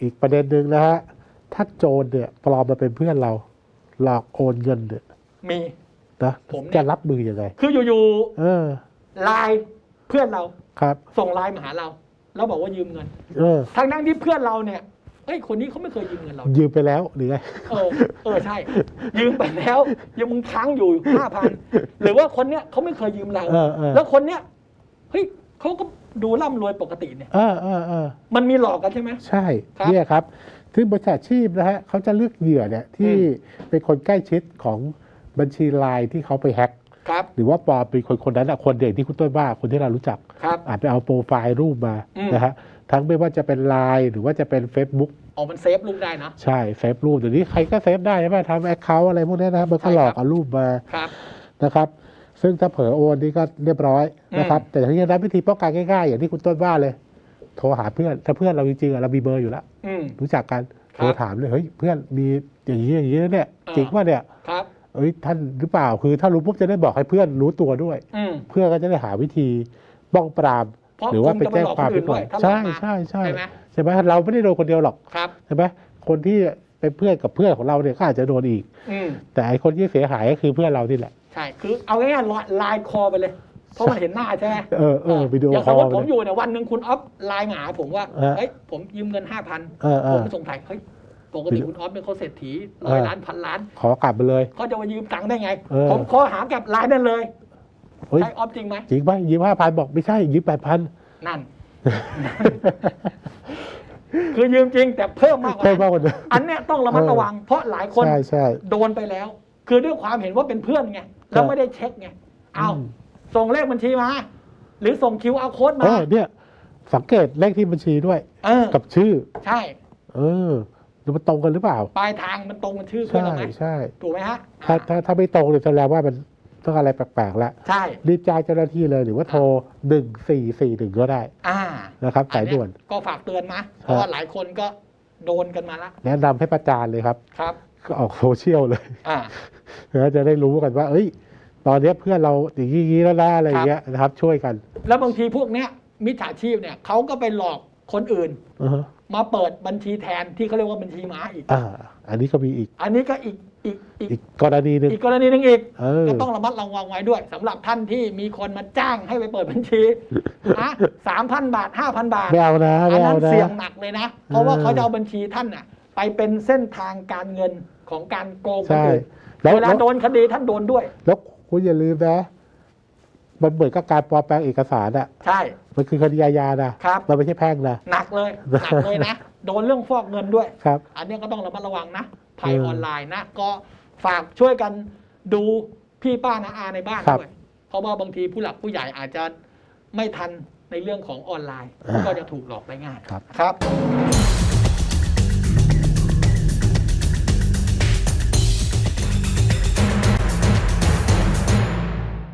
อีกประเด็นหนึ่งนะฮะ ถ้าโจรเนี่ยปลอมมาเป็นเพื่อนเรา หลอกโอนเงินเนี่ยมีนะผมเนี่ย จะรับมือยังไง คืออยู่เออ ๆไลน์เพื่อนเราครับ ส่งไลน์มาหาเรา แล้วบอกว่ายืมเงินเออ ทั้งนั้นที่เพื่อนเราเนี่ยเอ้ยคนนี้เขาไม่เคยยืมเงินเรา ยืมไปแล้วหรือไง เออเออใช่ ยืมไปแล้วยังมึงค้างอยู่ห้าพันหรือว่าคนเนี้ยเขาไม่เคยยืมเรา เออเออ แล้วคนเนี้ยเฮ้ย เขาก็ดูร่ำรวยปกติเนี่ย เออเออเออมันมีหลอกกันใช่ไหม ใช่ครับเนี่ยครับซึ่งบริษัทชีพนะฮะเขาจะเลือกเหยื่อเนี่ยที่อืมเป็นคนใกล้ชิดของบัญชีไลน์ที่เขาไปแฮ็กครับ หรือว่าปลอมเป็นคนคนนั้นอะคนเด็กที่คุณต้นว่าคนที่เรารู้จัก ครับ อาจไปเอาโปรไฟล์รูปมาอืม นะฮะทั้งไม่ว่าจะเป็นไลน์หรือว่าจะเป็น Facebook ออกมันเซฟลูกได้นะ ใช่เซฟรูปเดี๋ยวนี้ใครก็เซฟได้ใช่ไหมทำแอคเคาท์อะไรพวกเนี้ยนะครับมันก็ใช่หลคอรักบเอารูปมาครับ นะครับ ซึ่งถ้าเผลอโอนนี่ก็เรียบร้อยนะครับ แต่ที่นั้นวิธีป้องกันง่ายๆอย่างที่คุณต้นว่าเลย โทรหาเพื่อนถ้าเพื่อนเราจริงๆอะเรามีเบอร์อยู่แล้วอืม รู้จักกันครับโทรถามเลยเฮ้ยเพื่อนมีอย่างนี้อย่างนี้นะเนี่ยอ่า จริงว่าเนี่ยครับ เอ้ยท่านหรือเปล่าคือถ้ารู้ปุ๊บจะได้บอกให้เพื่อนรู้ตัวด้วย อืมเพื่อนก็จะได้หาวิธีป้องปราม เพราะหรือว่าไปคุณจะแจ้งหลอกความคนอื่ไปนก่ด้อวยนถ้าหลอกใช่มาใช่ใช่ใช่ไหม ใช่ไหมเราไม่ได้โดนคนเดียวหรอกครับ ใช่ไหมคนที่เป็นเพื่อนกับเพื่อนของเราเนี่ยก็อาจจะโดนอีก อืมแต่ไอคนที่เสียหายก็คือเพื่อนเรานี่แหละใช่ คือเอาง่ายๆไลน์คอไปเลย เพราะมันเห็นหน้าใช่ไหมเออเออวิดีโออย่างคสอมลมติผมไปอยู่เนี่ยวันหนึ่งคุณออฟไลน์มาหาผมว่าเออเฮ้ยผมยืมเงินห้าพันเออเอผมอไปสงสัยเฮ้ยปกติคุณออฟเป็นเขาเศรษฐีร้อยเออล้านพันล้าน ขอกลับไปเลยเขาจะมายืมตังค์ได้ไงเออผมขอหากับไลน์นั่นเลยเฮ้ยใช่ออฟจริงไหมจริงไหมยืมห้าพันบอกไม่ใช่ยืมแปดพันนั่น คือยืมจริงแต่เพิ่มมากกว่าเพิ่มนั้นมากกว่าเดิมอันเนี้ยต้องระมัดระวัง เพราะหลายคนใช่ใช่โดนไปแล้ว คือด้วยความเห็นว่าเป็นเพื่อนไง แล้วไม่ได้เช็คไงเอาอืมส่งเลขบัญชีมา หรือส่ง QR code มาเออเนี่ยสังเกตเลขที่บัญชีด้วยเออกับชื่อ ใช่ เออดูมันตรงกันหรือเปล่า ปลายทางมันตรงกันชื่อเพื่อนใช่เราไหมใช่ถูกไหมฮะถ้าถ้าถ้าไม่ตรงเลยแสดงว่ามันต้องอะไรแปลกๆแล้วใช่รีบแจ้งเจ้าหน้าที่เลยหรือว่าโทรหนึ่งสี่สี่หนึ่งก็ได้ อ่านะครับสายด่วนอัเยก็ฝากเตือนนะเพราะว่าหลายคนก็โดนกันมาแล้วแนะนำให้ประจานเลยครับครับ ก็ออกโซเชียลเลยอ่านะจะได้รู้กันว่า เอ้ย ตอนเนี้ยเพื่อนเราอย่างนี้แล้วนะอะไรอย่างเงี้ยนะครับ ช่วยกัน แล้วบางทีพวกเนี้ยมิจฉาชีพเนี่ยเขาก็ไปหลอกคนอื่นอือฮะมาเปิดบัญชีแทนที่เขาเรียกว่าบัญชีม้าอีกอ่าอันนี้ก็มีอีก อันนี้ก็อีกอีกอีกอีกกรณีหนึ่งอีกกรณีหนึ่งอีกเออก็ต้องระมัดระวังไว้ด้วยสำหรับท่านที่มีคนมาจ้างให้ไปเปิดบัญชีนะสามพันบาทห้าพันบาทไม่เอานะอันไม่นั้เอานนะเสี่ยงหนักเลยนะ เพราะว่าเออเขาจะเอาบัญชีท่านน่ะ ไปเป็นเส้นทางการเงินของการโกงคนใช่อื่นแล้วเวลาแล้วโดนคดีท่านโดนด้วย แล้วคุณอย่าลืมนะ มันเหมือนกับการปลอมแปลงเอกสารอะใช่ มันคือคดีอาญานะครับมันไม่ใช่แพ่งนะหนักเลยหนักเลยนะ โดนเรื่องฟอกเงินด้วยครับ อันเนี้ยก็ต้องระมัดระวังนะภัยเออออนไลน์นะ ก็ฝากช่วยกันดูพี่ป้านาอาในบ้านครับด้วย เพราะว่าบางทีผู้หลักผู้ใหญ่อาจจะไม่ทันในเรื่องของออนไลน์อ่าก็จะถูกหลอกได้ง่ายครับครับ